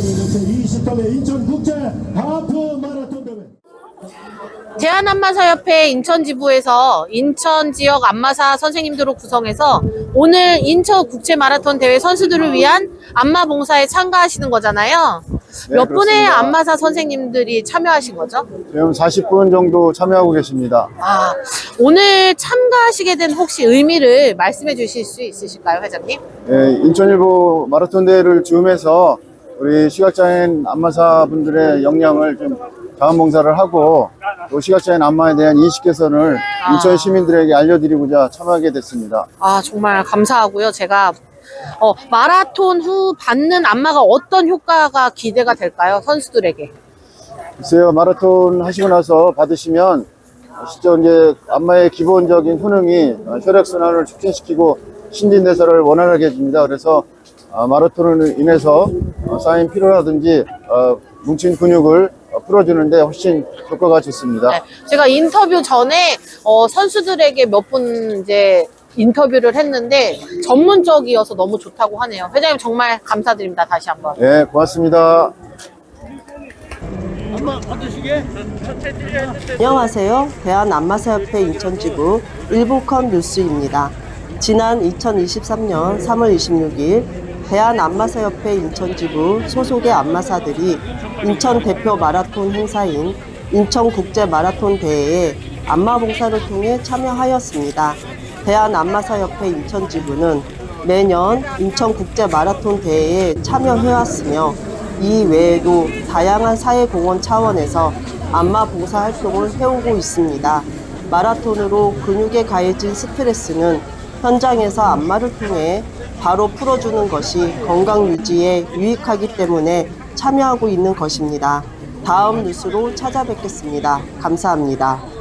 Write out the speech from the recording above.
그다음에 인천국제 하프 마라톤 대회. 대한안마사협회 인천지부에서 인천 지역 안마사 선생님들로 구성해서 오늘 인천 국제 마라톤 대회 선수들을 위한 안마 봉사에 참가하시는 거잖아요. 네, 몇 분의 그렇습니다. 안마사 선생님들이 참여하신 거죠? 지금 40분 정도 참여하고 계십니다. 아, 오늘 참가하시게 된 혹시 의미를 말씀해 주실 수 있으실까요, 회장님? 예, 인천일보 마라톤 대회를 줌해서 우리 시각장애인 안마사 분들의 역량을 좀 자원봉사를 하고 또 시각장애인 안마에 대한 인식 개선을 아. 인천 시민들에게 알려드리고자 참여하게 됐습니다. 아, 정말 감사하고요. 제가 어, 마라톤 후 받는 안마가 어떤 효과가 기대가 될까요, 선수들에게? 글쎄요, 마라톤 하시고 나서 받으시면 실제 이제 안마의 기본적인 효능이 혈액순환을 촉진시키고 신진대사를 원활하게 해줍니다. 그래서 아, 마라톤으로 인해서 어, 쌓인 피로라든지 어, 뭉친 근육을 어, 풀어주는데 훨씬 효과가 좋습니다. 네, 제가 인터뷰 전에 어, 선수들에게 몇 분 이제 인터뷰를 했는데 전문적이어서 너무 좋다고 하네요. 회장님 정말 감사드립니다. 다시 한번. 네, 고맙습니다. 안녕하세요. 대한안마사협회 인천지부 일본컨 뉴스입니다. 지난 2023년 3월 26일 대한 안마사협회 인천지부 소속의 안마사들이 인천 대표 마라톤 행사인 인천국제 마라톤 대회에 안마 봉사를 통해 참여하였습니다. 대한 안마사협회 인천지부는 매년 인천국제 마라톤 대회에 참여해왔으며 이 외에도 다양한 사회공헌 차원에서 안마 봉사 활동을 해오고 있습니다. 마라톤으로 근육에 가해진 스트레스는 현장에서 안마를 통해 바로 풀어주는 것이 건강 유지에 유익하기 때문에 참여하고 있는 것입니다. 다음 뉴스로 찾아뵙겠습니다. 감사합니다.